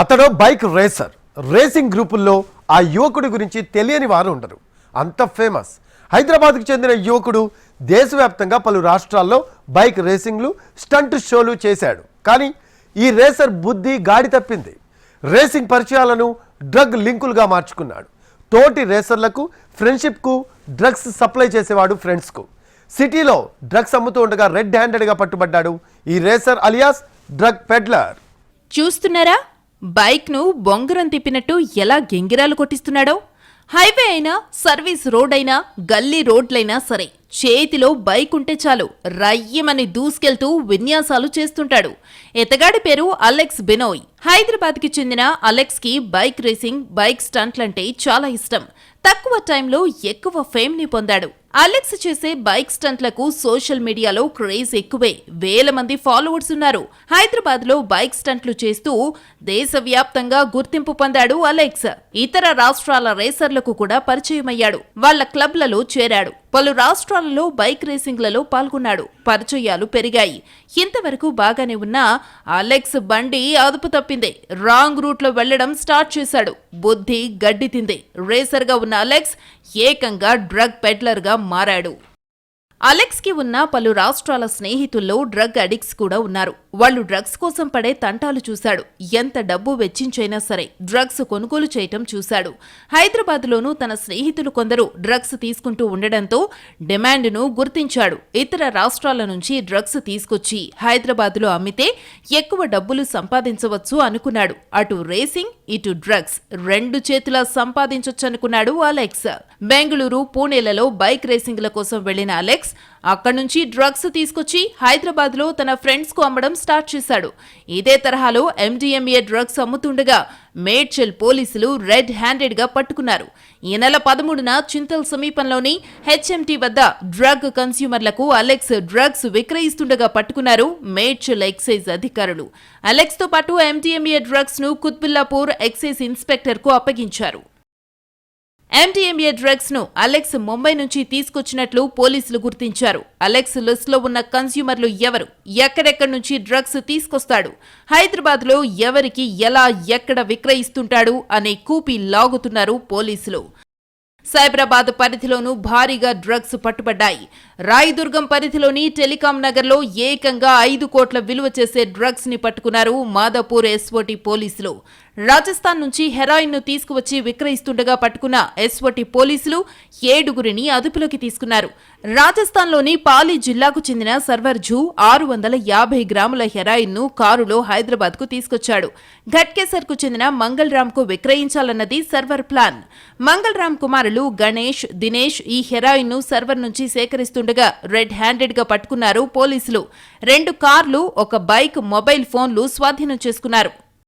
అతడు bike racer. Racing గ్రూపుల్లో ఆ యువకుడి గురించి తెలియని వారు ఉండరు. అంత ఫేమస్. హైదరాబాద్కు చెందిన యువకుడు దేశవ్యాప్తంగా పలు రాష్ట్రాల్లో బైక్ రేసింగ్లు స్టంట్ షోలు చేశాడు. కానీ ఈ రేసర్ బుద్ధి గాడి తప్పింది. రేసింగ్ పరిచయాలను డ్రగ్ లింకులుగా మార్చుకున్నాడు. తోటి రేసర్లకు ఫ్రెండ్షిప్కు డ్రగ్స్ సప్లై చేసేవాడు ఫ్రెండ్స్కు. సిటీలో డ్రగ్స్ అమ్ముతూ ఉండగా రెడ్ హ్యాండెడ్గా పట్టుబడ్డాడు ఈ రేసర్ అలియాస్ డ్రగ్ పెడ్లర్. చూస్తున్నారా? బైక్ను బొంగరం తిప్పినట్టు ఎలా గెంగిరాలు కొట్టిస్తున్నాడో? హైవే అయినా సర్వీస్ రోడ్ అయినా గల్లీ రోడ్లైనా సరే. చేతిలో బైక్ ఉంటే చాలు రయ్యమని దూసుకెళ్తూ విన్యాసాలు చేస్తుంటాడు. ఎతగాడి పేరు అలెక్స్ బినోయ్. హైదరాబాద్కి చెందిన అలెక్స్కి బైక్ రేసింగ్ బైక్ స్టంట్లంటే చాలా ఇష్టం. తక్కువ టైంలో ఎక్కువ ఫేమ్ని పొందాడు. అలెక్స్ చేసే బైక్ స్టంట్లకు సోషల్ మీడియాలో క్రేజ్ ఎక్కువే. వేల మంది ఫాలోవర్స్ ఉన్నారు. హైదరాబాద్లో బైక్ స్టంట్లు చేస్తూ దేశవ్యాప్తంగా గుర్తింపు పొందాడు అలెక్స్. ఇతర రాష్ట్రాల రేసర్లకు కూడా పరిచయమయ్యాడు. వాళ్ళ క్లబ్లలో చేరాడు. పలు రాష్ట్రాలలో బైక్ రేసింగ్లలో పాల్గొన్నాడు. పరిచయాలు పెరిగాయి. ఇంతవరకు బాగానే ఉన్న అలెక్స్ బండి అదుపు తప్పింది. రాంగ్ రూట్లో వెళ్ళడం స్టార్ట్ చేశాడు. బుద్ధి గడ్డి తింది. రేసర్గా ఉన్న అలెక్స్ ఏకంగా డ్రగ్ పెడ్లర్గా మారాడు. అలెక్స్కి ఉన్న పలు రాష్ట్రాల స్నేహితుల్లో డ్రగ్ అడిక్ట్స్ కూడా ఉన్నారు. వాళ్ళు డ్రగ్స్ కోసం పడే తంటాలు చూశాడు. ఎంత డబ్బు వెచ్చించైనా సరే డ్రగ్స్ కొనుగోలు చేయటం చూశాడు. హైదరాబాద్లోనూ తన స్నేహితులు కొందరు డ్రగ్స్ తీసుకుంటూ ఉండడంతో డిమాండ్ను గుర్తించాడు. ఇతర రాష్ట్రాల నుంచి డ్రగ్స్ తీసుకొచ్చి హైదరాబాద్లో అమ్మితే ఎక్కువ డబ్బులు సంపాదించవచ్చు అనుకున్నాడు. అటు రేసింగ్ ఇటు డ్రగ్స్ రెండు చేతులా సంపాదించొచ్చనుకున్నాడు అలెక్స్. బెంగళూరు పూణేలలో బైక్ రేసింగ్ల కోసం వెళ్ళిన అలెక్స్ అక్కడి నుంచి డ్రగ్స్ తీసుకొచ్చి హైదరాబాద్లో తన ఫ్రెండ్స్కు అమ్మడం స్టార్ట్ చేశాడు. ఇదే తరహాలో ఎండిఎంఏ డ్రగ్స్ అమ్ముతుండగా మేడ్చల్ పోలీసులు రెడ్ హ్యాండెడ్గా పట్టుకున్నారు. ఈ నెల పదమూడున చింతల్ సమీపంలోని హెచ్ఎంటీ వద్ద డ్రగ్ కన్స్యూమర్లకు అలెక్స్ డ్రగ్స్ విక్రయిస్తుండగా పట్టుకున్నారు మేడ్చల్ ఎక్సైజ్ అధికారులు. అలెక్స్తో పాటు ఎండిఎంఏ డ్రగ్స్ను కుత్బుల్లాపూర్ ఎక్సైజ్ ఇన్స్పెక్టర్కు అప్పగించారు. ఎంటీఎంఏ డ్రగ్స్ను అలెక్స్ ముంబై నుంచి తీసుకొచ్చినట్లు పోలీసులు గుర్తించారు. అలెక్స్ లిస్ట్లో ఉన్న కన్స్యూమర్లు ఎవరు? ఎక్కడెక్కడి నుంచి డ్రగ్స్ తీసుకొస్తాడు? హైదరాబాద్లో ఎవరికి ఎలా ఎక్కడ విక్రయిస్తుంటాడు? అనే కూపి లాగుతున్నారు పోలీసులు. సైబరాబాద్ పరిధిలోనూ భారీగా డ్రగ్స్ పట్టుబడ్డాయి. రాయదుర్గం పరిధిలోని టెలికాం నగర్లో ఏకంగా ఐదు కోట్ల విలువ చేసే డ్రగ్స్ని పట్టుకున్నారు మాదాపూర్ ఎస్ఓటి పోలీసులు. రాజస్థాన్ నుంచి హెరాయిన్ను తీసుకువచ్చి విక్రయిస్తుండగా పట్టుకున్న ఎస్ఓటి పోలీసులు ఏడుగురిని అదుపులోకి తీసుకున్నారు. రాజస్థాన్లోని పాలి జిల్లాకు చెందిన సర్వర్ జూ ఆరు వందల యాభై గ్రాముల హెరాయిన్ను కారులో హైదరాబాద్కు తీసుకొచ్చాడు. ఘట్కేసర్కు చెందిన మంగళ్ రామ్కు విక్రయించాలన్నది సర్వర్ ప్లాన్. మంగళ్ రామ్ కుమారులు గణేష్ దినేష్ ఈ హెరాయిన్ను సర్వర్ నుంచి సేకరిస్తుండగా రెడ్ హ్యాండెడ్గా పట్టుకున్నారు పోలీసులు. రెండు కార్లు ఒక బైక్ మొబైల్ ఫోన్లు స్వాధీనం చేసుకున్నారు.